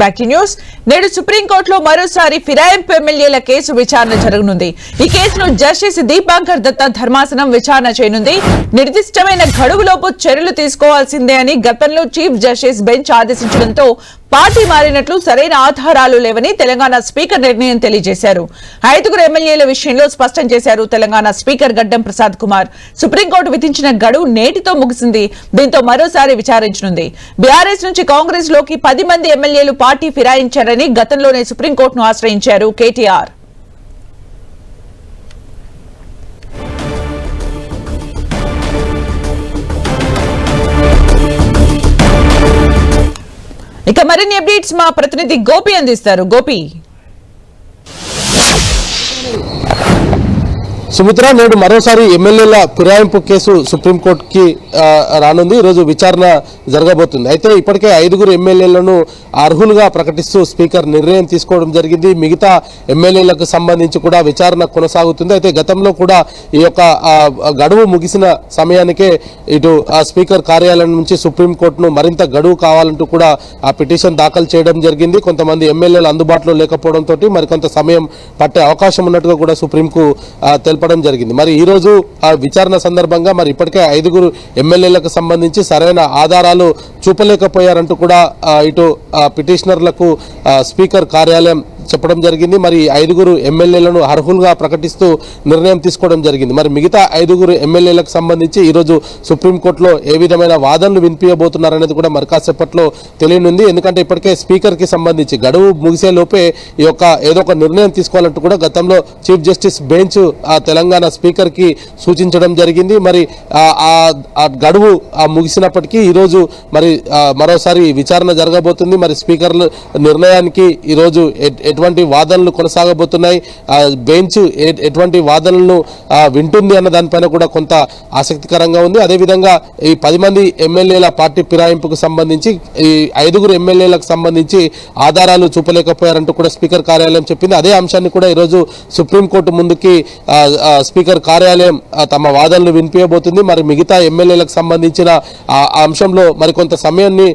Back news. నేడు సుప్రీంకోర్టులో మరోసారి ఫిరాయింపు ఎమ్మెల్యేల కేసు విచారణ జరగనుంది. ఈ కేసును జస్టిస్ దీపాంకర్ దత్తా ధర్మాసనం విచారణ చేయనుంది. నిర్దిష్టమైన గడువులోపు చర్యలు తీసుకోవాల్సిందే అని గతంలో చీఫ్ జస్టిస్ బెంచ్ ఆదేశించడంతో పార్టీ మారినట్లు సరైన ఆధారాలు లేవని తెలంగాణ స్పీకర్ నిర్ణయం తెలియజేశారు. ఐదుగురు ఎమ్మెల్యేల విషయంలో స్పష్టం చేశారు తెలంగాణ స్పీకర్ గడ్డం ప్రసాద్ కుమార్. సుప్రీంకోర్టు విధించిన గడువు నేటితో ముగిసింది. దీంతో మరోసారి విచారించనుంది. బీఆర్ఎస్ నుంచి కాంగ్రెస్లోకి పది మంది ఎమ్మెల్యేలు పార్టీ ఫిరాయించారని గతంలోనే సుప్రీంకోర్టును ఆశ్రయించారు కేటీఆర్. మరిన్ని అప్డేట్స్ మా ప్రతినిధి గోపి అందిస్తారు. గోపి. సుమిత్ర నేడు మరోసారి ఎమ్మెల్యేల ఫిరాయింపు కేసు సుప్రీంకోర్టుకి రానుంది. ఈరోజు విచారణ జరగబోతుంది. అయితే ఇప్పటికే ఐదుగురు ఎమ్మెల్యేలను అర్హులుగా ప్రకటిస్తూ స్పీకర్ నిర్ణయం తీసుకోవడం జరిగింది. మిగతా ఎమ్మెల్యేలకు సంబంధించి కూడా విచారణ కొనసాగుతుంది. అయితే గతంలో కూడా ఈ యొక్క గడువు ముగిసిన సమయానికే ఇటు ఆ స్పీకర్ కార్యాలయం నుంచి సుప్రీంకోర్టును మరింత గడువు కావాలంటూ కూడా ఆ పిటిషన్ దాఖలు చేయడం జరిగింది. కొంతమంది ఎమ్మెల్యేలు అందుబాటులో లేకపోవడంతో మరికొంత సమయం పట్టే అవకాశం ఉన్నట్టుగా కూడా సుప్రీంకు ఆ, చెప్పడం జరిగింది. మరి ఈరోజు ఆ విచారణ సందర్భంగా మరి ఇప్పటికే ఐదుగురు ఎమ్మెల్యేలకు సంబంధించి సరైన ఆధారాలు చూపలేకపోయారంటూ కూడా ఇటు పిటిషనర్లకు స్పీకర్ కార్యాలయం చెప్పడం జరిగింది. మరి ఐదుగురు ఎమ్మెల్యేలను అర్హులుగా ప్రకటిస్తూ నిర్ణయం తీసుకోవడం జరిగింది. మరి మిగతా ఐదుగురు ఎమ్మెల్యేలకు సంబంధించి ఈరోజు సుప్రీంకోర్టులో ఏ విధమైన వాదనలు వినిపించబోతున్నారనేది కూడా మరి కాసేపట్లో తెలియనుంది. ఎందుకంటే ఇప్పటికే స్పీకర్కి సంబంధించి గడువు ముగిసే లోపే ఈ యొక్క ఏదో ఒక నిర్ణయం తీసుకోవాలంటూ కూడా గతంలో చీఫ్ జస్టిస్ బెంచ్ ఆ తెలంగాణ స్పీకర్కి సూచించడం జరిగింది. మరి ఆ- గడువు ఆ ముగిసినప్పటికీ ఈరోజు మరి మరోసారి విచారణ జరగబోతుంది. మరి స్పీకర్ నిర్ణయానికి ఈరోజు ఎట్ ఎటువంటి వాదనలు కొనసాగబోతున్నాయి? బెంచ్ ఎటువంటి వాదనలను వింటుంది అన్న దానిపైన కూడా కొంత ఆసక్తికరంగా ఉంది. అదేవిధంగా ఈ పది మంది ఎమ్మెల్యేల పార్టీ ఫిరాయింపుకు సంబంధించి ఈ ఐదుగురు ఎమ్మెల్యేలకు సంబంధించి ఆధారాలు చూపలేకపోయారంటూ కూడా స్పీకర్ కార్యాలయం చెప్పింది. అదే అంశాన్ని కూడా ఈరోజు సుప్రీంకోర్టు ముందుకి స్పీకర్ కార్యాలయం తమ వాదనలు వినిపించబోతుంది. మరి మిగతా ఎమ్మెల్యేలకు సంబంధించిన ఆ ఆ అంశంలో మరికొంత సమయాన్ని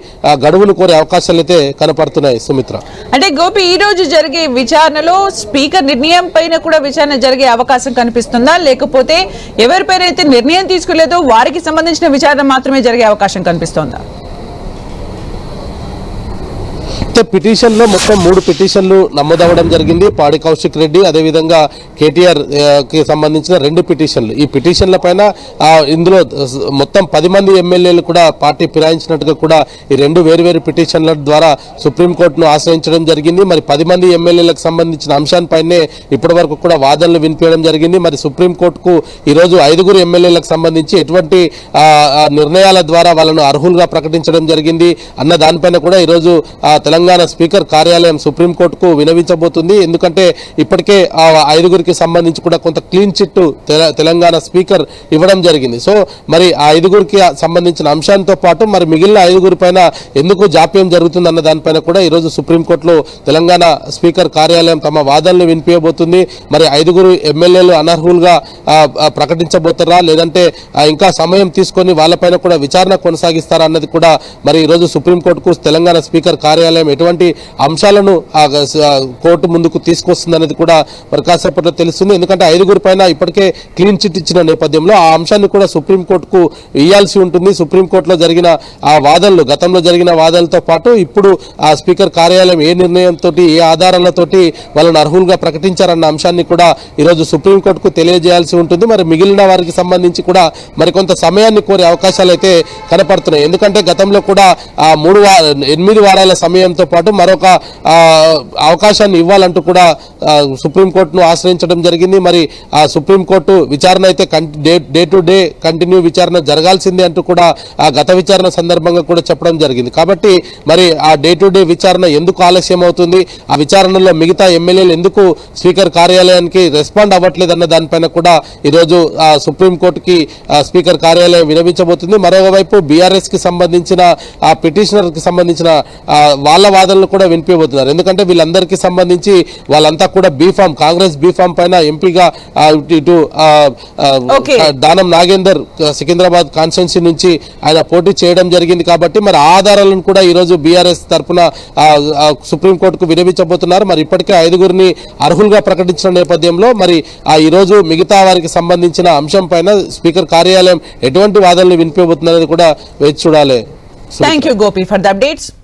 గడువులు గడువును కోరే అవకాశాలు అయితే కనపడుతున్నాయి. సుమిత్ర. అంటే గోపి ఈ రోజు జరిగే విచారణలో స్పీకర్ నిర్ణయం పైన కూడా విచారణ జరిగే అవకాశం కనిపిస్తుందా? లేకపోతే ఎవరిపైన అయితే నిర్ణయం తీసుకోలేదో వారికి సంబంధించిన విచారణ మాత్రమే జరిగే అవకాశం కనిపిస్తోందా? పిటిషన్లో మొత్తం మూడు పిటిషన్లు నమోదవడం జరిగింది. పాడి కౌశిక్ రెడ్డి అదేవిధంగా కేటీఆర్కి సంబంధించిన రెండు పిటిషన్లు. ఈ పిటిషన్ల పైన ఇందులో మొత్తం పది మంది ఎమ్మెల్యేలు కూడా పార్టీ ఫిరాయించినట్టుగా కూడా ఈ రెండు వేరువేరు పిటిషన్ల ద్వారా సుప్రీంకోర్టును ఆశ్రయించడం జరిగింది. మరి పది మంది ఎమ్మెల్యేలకు సంబంధించిన అంశాన్పైనే ఇప్పటి వరకు కూడా వాదనలు వినిపించడం జరిగింది. మరి సుప్రీంకోర్టుకు ఈరోజు ఐదుగురు ఎమ్మెల్యేలకు సంబంధించి ఎటువంటి నిర్ణయాల ద్వారా వాళ్ళను అర్హులుగా ప్రకటించడం జరిగింది. అన్న దానిపైన కూడా ఈరోజు తెలంగాణ తెలంగాణ స్పీకర్ కార్యాలయం సుప్రీంకోర్టుకు వినవించబోతుంది. ఎందుకంటే ఇప్పటికే ఆ ఐదుగురికి సంబంధించి కూడా కొంత క్లీన్ చిట్ తెల- తెలంగాణ స్పీకర్ ఇవ్వడం జరిగింది. సో మరి ఆ ఐదుగురికి సంబంధించిన అంశాలతో పాటు మరి మిగిలిన ఐదుగురి పైన ఎందుకు జాప్యం జరుగుతుందన్న దానిపైన కూడా ఈరోజు సుప్రీంకోర్టులో తెలంగాణ స్పీకర్ కార్యాలయం తమ వాదనలు వినిపించబోతుంది. మరి ఐదుగురు ఎమ్మెల్యేలు అనర్హులుగా ప్రకటించబోతారా? లేదంటే ఇంకా సమయం తీసుకొని వాళ్ళపైన కూడా విచారణ కొనసాగిస్తారా అన్నది కూడా మరి ఈరోజు సుప్రీంకోర్టుకు తెలంగాణ స్పీకర్ కార్యాలయం ఎటువంటి అంశాలను కోర్టు ముందుకు తీసుకొస్తుందనేది కూడా మరి కాసేపట్లో తెలుస్తుంది. ఎందుకంటే ఐదుగురు పైన ఇప్పటికే క్లీన్ చిట్ ఇచ్చిన నేపథ్యంలో ఆ అంశాన్ని కూడా సుప్రీంకోర్టుకు ఇవ్వాల్సి ఉంటుంది. సుప్రీంకోర్టులో జరిగిన ఆ వాదనలు గతంలో జరిగిన వాదనలతో పాటు ఇప్పుడు ఆ స్పీకర్ కార్యాలయం ఏ నిర్ణయంతో ఏ ఆధారాలతోటి వాళ్ళని అర్హులుగా ప్రకటించారన్న అంశాన్ని కూడా ఈరోజు సుప్రీంకోర్టుకు తెలియజేయాల్సి ఉంటుంది. మరి మిగిలిన వారికి సంబంధించి కూడా మరికొంత సమయాన్ని కోరే అవకాశాలు అయితే కనపడుతున్నాయి. ఎందుకంటే గతంలో కూడా ఆ మూడు వార ఎనిమిది వారాల సమయంతో పాటు మరొక అవకాశాన్ని ఇవ్వాలంటూ కూడా సుప్రీంకోర్టును ఆశ్రయించడం జరిగింది. మరి ఆ సుప్రీంకోర్టు విచారణ అయితే day day to day continue విచారణ జరగాల్సిందే అంటూ కూడా ఆ గత విచారణ సందర్భంగా కూడా చెప్పడం జరిగింది. కాబట్టి మరి ఆ డే టు డే విచారణ ఎందుకు ఆలస్యం అవుతుంది? ఆ విచారణలో మిగతా ఎమ్మెల్యేలు ఎందుకు స్పీకర్ కార్యాలయానికి రెస్పాండ్ అవ్వట్లేదు అన్న దానిపైన కూడా ఈరోజు ఆ సుప్రీంకోర్టుకి స్పీకర్ కార్యాలయం వినవించబోతుంది మరోవైపు బీఆర్ఎస్కి సంబంధించిన ఆ పిటిషనర్కి సంబంధించిన వాళ్ళ వాదనలు కూడా వినిపించబోతున్నారు ఎందుకంటే వీళ్ళందరికీ సంబంధించి వాళ్ళంతా కూడా బీఫామ్ కాంగ్రెస్ బీఫామ్ పైన ఎంపీగా ఇటు-. దానం నాగేందర్ సికింద్రాబాద్ కాన్స్టిట్యున్సీ నుంచి ఆయన పోటీ చేయడం జరిగింది కాబట్టి మరి ఆధారాలను కూడా ఈరోజు బీఆర్ఎస్ తరఫున సుప్రీంకోర్టుకు విరమించబోతున్నారు. మరి ఇప్పటికే ఐదుగురిని అర్హులుగా ప్రకటించిన నేపథ్యంలో మరి ఆ ఈరోజు మిగతా వారికి సంబంధించిన అంశం పైన స్పీకర్ కార్యాలయం ఎటువంటి వాదనలు వినిపించబోతుందనేది కూడా వేచి చూడాలి. Thank you Gopi for the updates